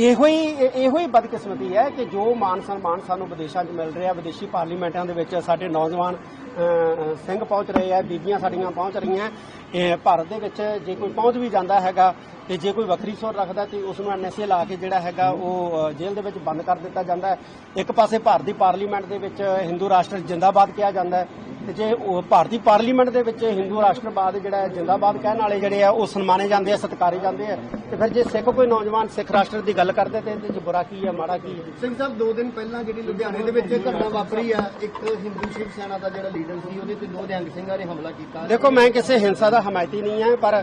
ਇਹੋ ਹੀ ਇਹੋ ਹੀ ਬਦਕਿਸਮਤੀ ਹੈ ਕਿ ਜੋ ਮਾਨ ਸਨਮਾਨ ਸਾਨੂੰ ਵਿਦੇਸ਼ਾਂ 'ਚ ਮਿਲ ਰਿਹਾ ਵਿਦੇਸ਼ੀ ਪਾਰਲੀਮੈਂਟਾਂ ਦੇ ਵਿੱਚ ਸਾਡੇ ਨੌਜਵਾਨ ਸਿੰਘ ਪਹੁੰਚ ਰਹੇ ਆ ਬੀਬੀਆਂ ਸਾਡੀਆਂ ਪਹੁੰਚ ਰਹੀਆਂ ਭਾਰਤ ਦੇ ਵਿੱਚ ਜੇ ਕੋਈ ਪਹੁੰਚ ਵੀ ਜਾਂਦਾ ਹੈਗਾ ਤੇ ਜੇ ਕੋਈ ਵੱਖਰੀ ਸੋਚ ਰੱਖਦਾ ਤੇ ਉਸ ਨੂੰ ਐਨਐਸਏ ਲਾ ਕੇ ਜਿਹੜਾ ਹੈਗਾ ਉਹ ਅ, ਜੇਲ੍ਹ ਦੇ ਵਿੱਚ ਬੰਦ ਕਰ ਦਿੱਤਾ ਜਾਂਦਾ ਹੈ। ਇੱਕ ਪਾਸੇ ਭਾਰਤ ਦੀ ਪਾਰਲੀਮੈਂਟ ਦੇ ਵਿੱਚ ਹਿੰਦੂ ਰਾਸ਼ਟਰ ਜਿੰਦਾਬਾਦ ਕਿਹਾ ਜਾਂਦਾ ਹੈ। ਤੇ ਜੇ ਉਹ ਭਾਰਤੀ ਪਾਰਲੀਮੈਂਟ ਦੇ ਵਿੱਚ ਹਿੰਦੂ ਰਾਸ਼ਟਰਵਾਦ ਜਿਹੜਾ ਜਿੰਦਾਬਾਦ ਕਹਿਣ ਵਾਲੇ ਜਿਹੜੇ ਆ ਉਹ ਸਨਮਾਨੇ ਜਾਂਦੇ ਆ ਸਤਿਕਾਰੇ ਜਾਂਦੇ ਆ। ਤੇ ਫਿਰ ਜੇ ਸਿੱਖ ਕੋਈ ਨੌਜਵਾਨ ਸਿੱਖ ਰਾਸ਼ਟਰ ਦੀ ਗੱਲ ਕਰਦੇ ਤੇ ਇਹਦੇ ਚ ਬੁਰਾ ਕੀ ਹੈ ਮਾੜਾ ਕੀ ਹੈ ਸਿੰਘ ਸਾਹਿਬ ਦੋ ਦਿਨ ਪਹਿਲਾਂ ਜਿਹੜੀ ਲੁਧਿਆਣੇ ਦੇ ਵਿੱਚ ਘਟਨਾ ਵਾਪਰੀ ਆ ਇੱਕ ਹਿੰਦੂ ਸ਼ਿਵ ਸੈਨਾ ਦਾ ਜਿਹੜਾ ਲੀਡਰ ਸੀ ਉਹਦੇ ਤੇ ਦੋ ਨਿਹੰਗ ਸਿੰਘਾਂ ਨੇ ਹਮਲਾ ਕੀਤਾ। ਦੇਖੋ ਮੈਂ ਕਿਸੇ ਹਿੰਸਾ ਦਾ ਹਮਾਇਤੀ ਨਹੀਂ ਹਾਂ ਪਰ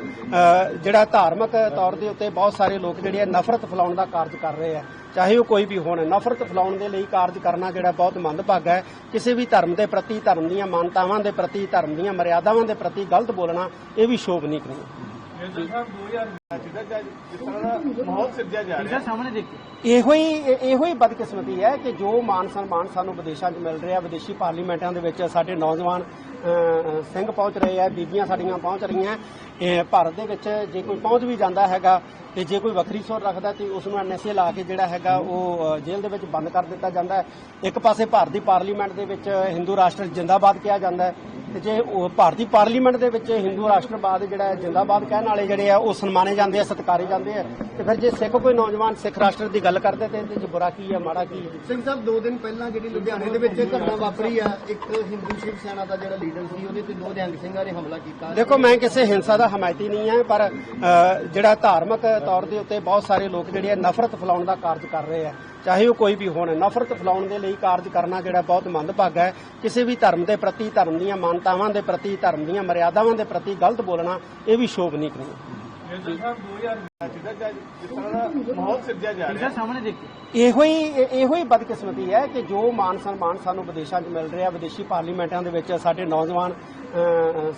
ਜਿਹੜਾ ਧਾਰਮਿਕ ਤੌਰ ਦੇ ਉੱਤੇ ਬਹੁਤ ਸਾਰੇ ਲੋਕ ਜਿਹੜੇ ਆ ਨਫ਼ਰਤ ਫੈਲਾਉਣ ਦਾ ਕਾਰਜ ਕਰ ਰਹੇ ਆ। ਚਾਹੇ ਉਹ ਕੋਈ ਵੀ ਹੋਣ, ਨਫ਼ਰਤ ਫੈਲਾਉਣ ਦੇ ਲਈ ਕਾਰਜ ਕਰਨਾ ਜਿਹੜਾ ਬਹੁਤ ਮੰਦਭਾਗਾ ਹੈ। ਕਿਸੇ ਵੀ ਧਰਮ ਦੇ ਪ੍ਰਤੀ, ਧਰਮ ਦੀਆਂ ਮਾਨਤਾਵਾਂ ਦੇ ਪ੍ਰਤੀ, ਧਰਮ ਦੀਆਂ ਮਰਿਆਦਾਵਾਂ ਦੇ ਪ੍ਰਤੀ ਗਲਤ ਬੋਲਣਾ, ਇਹ ਵੀ ਸ਼ੋਭ ਨਹੀਂ। ਇਹੋ ਹੀ ਇਹੋ ਹੀ ਬਦਕਿਸਮਤੀ ਹੈ ਕਿ ਜੋ ਮਾਨ ਸਨਮਾਨ ਸਾਨੂੰ ਵਿਦੇਸ਼ਾਂ 'ਚ ਮਿਲ ਰਿਹਾ ਵਿਦੇਸ਼ੀ ਪਾਰਲੀਮੈਂਟਾਂ ਦੇ ਵਿੱਚ ਸਾਡੇ ਨੌਜਵਾਨ ਸਿੰਘ ਪਹੁੰਚ ਰਹੇ ਆ ਬੀਬੀਆਂ ਸਾਡੀਆਂ ਪਹੁੰਚ ਰਹੀਆਂ ਭਾਰਤ ਦੇ ਵਿੱਚ ਜੇ ਕੋਈ ਪਹੁੰਚ ਵੀ ਜਾਂਦਾ ਹੈਗਾ ਤੇ ਜੇ ਕੋਈ ਵੱਖਰੀ ਸੋਚ ਰੱਖਦਾ ਤੇ ਉਸ ਨੂੰ ਐਨਐਸਏ ਲਾ ਕੇ ਜਿਹੜਾ ਹੈਗਾ ਉਹ ਅ, ਜੇਲ੍ਹ ਦੇ ਵਿੱਚ ਬੰਦ ਕਰ ਦਿੱਤਾ ਜਾਂਦਾ ਹੈ। ਇੱਕ ਪਾਸੇ ਭਾਰਤ ਦੀ ਪਾਰਲੀਮੈਂਟ ਦੇ ਵਿੱਚ ਹਿੰਦੂ ਰਾਸ਼ਟਰ ਜਿੰਦਾਬਾਦ ਕਿਹਾ ਜਾਂਦਾ ਹੈ। ਤੇ ਜੇ ਉਹ ਭਾਰਤੀ ਪਾਰਲੀਮੈਂਟ ਦੇ ਵਿੱਚ ਹਿੰਦੂ ਰਾਸ਼ਟਰਵਾਦ ਜਿਹੜਾ ਜਿੰਦਾਬਾਦ ਕਹਿਣ ਵਾਲੇ ਜਿਹੜੇ ਆ ਉਹ ਸਨਮਾਨੇ ਜਾਂਦੇ ਆ ਸਤਿਕਾਰੇ ਜਾਂਦੇ ਆ। ਤੇ ਫਿਰ ਜੇ ਸਿੱਖ ਕੋਈ ਨੌਜਵਾਨ ਸਿੱਖ ਰਾਸ਼ਟਰ ਦੀ ਗੱਲ ਕਰਦੇ ਤੇ ਇਹਦੇ ਚ ਬੁਰਾ ਕੀ ਹੈ ਮਾੜਾ ਕੀ ਹੈ ਸਿੰਘ ਸਾਹਿਬ ਦੋ ਦਿਨ ਪਹਿਲਾਂ ਜਿਹੜੀ ਲੁਧਿਆਣੇ ਦੇ ਵਿੱਚ ਘਟਨਾ ਵਾਪਰੀ ਆ ਇੱਕ ਹਿੰਦੂ ਸ਼ਿਵ ਸੈਨਾ ਦਾ ਜਿਹੜਾ ਲੀਡਰ ਸੀ ਉਹਦੇ ਤੇ ਦੋ ਨਿਹੰਗ ਸਿੰਘਾਂ ਨੇ ਹਮਲਾ ਕੀਤਾ। ਦੇਖੋ ਮੈਂ ਕਿਸੇ ਹਿੰਸਾ ਦਾ ਹਮਾਇਤੀ ਨਹੀਂ ਹਾਂ ਪਰ ਜਿਹੜਾ ਧਾਰਮਿਕ ਤੌਰ ਦੇ ਉੱਤੇ ਬਹੁਤ ਸਾਰੇ ਲੋਕ ਜਿਹੜੇ ਆ ਨਫ਼ਰਤ ਫੈਲਾਉਣ ਦਾ ਕਾਰਜ ਕਰ ਰਹੇ ਆ। ਚਾਹੇ ਉਹ ਕੋਈ ਵੀ ਹੋਣ ਨਫ਼ਰਤ ਫੈਲਾਉਣ ਦੇ ਲਈ ਕਾਰਜ ਕਰਨਾ ਜਿਹੜਾ ਬਹੁਤ ਮੰਦਭਾਗਾ ਹੈ। ਕਿਸੇ ਵੀ ਧਰਮ ਦੇ ਪ੍ਰਤੀ ਧਰਮ ਦੀਆਂ ਮਾਨਤਾਵਾਂ ਦੇ ਪ੍ਰਤੀ ਧਰਮ ਦੀਆਂ ਮਰਿਆਦਾਵਾਂ ਦੇ ਪ੍ਰਤੀ ਗਲਤ ਬੋਲਣਾ ਇਹ ਵੀ ਸ਼ੋਭ ਨਹੀਂ ਕਰਨਾ ਜਿੱਦਾਂ ਸਾਹਿਬ 2000 ਜਿੱਦਾਂ ਕਿ ਅੱਜ ਜਿਸ ਤਰ੍ਹਾਂ ਦਾ ਮਾਹੌਲ ਸਿਰਜਿਆ ਜਾ ਰਿਹਾ ਹੈ ਸਾਹਮਣੇ ਦੇਖੋ। ਇਹੋ ਹੀ ਇਹੋ ਹੀ ਬਦਕਿਸਮਤੀ ਹੈ ਕਿ ਜੋ ਮਾਨ ਸਨਮਾਨ ਸਾਨੂੰ ਵਿਦੇਸ਼ਾਂ 'ਚ ਮਿਲ ਰਿਹਾ ਵਿਦੇਸ਼ੀ ਪਾਰਲੀਮੈਂਟਾਂ ਦੇ ਵਿੱਚ ਸਾਡੇ ਨੌਜਵਾਨ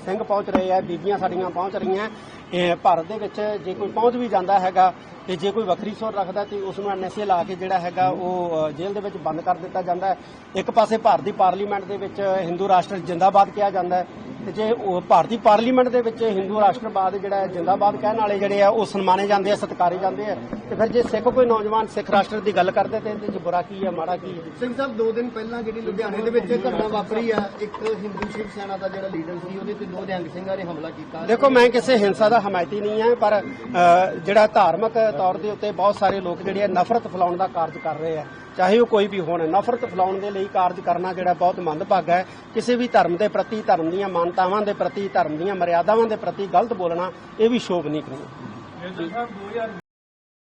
ਸਿੰਘ ਪਹੁੰਚ ਰਹੇ ਆ ਬੀਬੀਆਂ ਸਾਡੀਆਂ ਪਹੁੰਚ ਰਹੀਆਂ ਇਹ ਭਾਰਤ ਦੇ ਵਿੱਚ ਜੇ ਕੋਈ ਪਹੁੰਚ ਵੀ ਜਾਂਦਾ ਹੈਗਾ ਤੇ ਜੇ ਕੋਈ ਵੱਖਰੀ ਸੋਚ ਰੱਖਦਾ ਤੇ ਉਸ ਨੂੰ ਐਨਐਸਏ ਲਾ ਕੇ ਜਿਹੜਾ ਹੈਗਾ ਉਹ ਜੇਲ੍ਹ ਦੇ ਵਿੱਚ ਬੰਦ ਕਰ ਦਿੱਤਾ ਜਾਂਦਾ ਹੈ। ਇੱਕ ਪਾਸੇ ਭਾਰਤ ਦੀ ਪਾਰਲੀਮੈਂਟ ਦੇ ਵਿੱਚ ਹਿੰਦੂ ਰਾਸ਼ਟਰ ਜਿੰਦਾਬਾਦ ਕਿਹਾ ਜਾਂਦਾ ਹੈ। ਤੇ ਜੇ ਉਹ ਭਾਰਤੀ ਪਾਰਲੀਮੈਂਟ ਦੇ ਵਿੱਚ ਹਿੰਦੂ ਰਾਸ਼ਟਰਵਾਦ ਜਿਹੜਾ ਜਿੰਦਾਬਾਦ ਕਹਿਣ ਵਾਲੇ ਜਿਹੜੇ ਆ ਉਹ ਸਨਮਾਨੇ ਜਾਂਦੇ ਆ ਸਤਿਕਾਰੇ ਜਾਂਦੇ ਆ। ਤੇ ਫਿਰ ਜੇ ਸਿੱਖ ਕੋਈ ਨੌਜਵਾਨ ਸਿੱਖ ਰਾਸ਼ਟਰ ਦੀ ਗੱਲ ਕਰਦੇ ਤੇ ਇਹਦੇ ਚ ਬੁਰਾ ਕੀ ਹੈ ਮਾੜਾ ਕੀ ਹੈ ਸਿੰਘ ਸਾਹਿਬ ਦੋ ਦਿਨ ਪਹਿਲਾਂ ਜਿਹੜੀ ਲੁਧਿਆਣੇ ਦੇ ਵਿੱਚ ਘਟਨਾ ਵਾਪਰੀ ਆ ਇੱਕ ਹਿੰਦੂ ਸ਼ਿਵ ਸੈਨਾ ਦਾ ਜਿਹੜਾ ਲੀਡਰ ਸੀ ਉਹਦੇ ਤੇ ਦੋ ਨਿਹੰਗ ਸਿੰਘਾਂ ਨੇ ਹਮਲਾ ਕੀਤਾ। ਦੇਖੋ ਮੈਂ ਕਿਸੇ ਹਿੰਸਾ ਦਾ ਹਮਾਇਤੀ ਨਹੀਂ ਹਾਂ ਪਰ ਜਿਹੜਾ ਧਾਰਮਿਕ ਤੌਰ ਦੇ ਉੱਤੇ ਬਹੁਤ ਸਾਰੇ ਲੋਕ ਜਿਹੜੇ ਆ ਨਫ਼ਰਤ ਫੈਲਾਉਣ ਦਾ ਕਾਰਜ ਕਰ ਰਹੇ ਆ। ਚਾਹੇ ਉਹ ਕੋਈ ਵੀ ਹੋਣ, ਨਫ਼ਰਤ ਫੈਲਾਉਣ ਦੇ ਲਈ ਕਾਰਜ ਕਰਨਾ ਜਿਹੜਾ ਬਹੁਤ ਮੰਦਭਾਗਾ ਹੈ। ਕਿਸੇ ਵੀ ਧਰਮ ਦੇ ਪ੍ਰਤੀ, ਧਰਮ ਦੀਆਂ ਮਾਨਤਾਵਾਂ ਦੇ ਪ੍ਰਤੀ, ਧਰਮ ਦੀਆਂ ਮਰਿਆਦਾਵਾਂ ਦੇ ਪ੍ਰਤੀ ਗਲਤ ਬੋਲਣਾ, ਇਹ ਵੀ ਸ਼ੋਭ ਨਹੀਂ। ਕਰਨਾ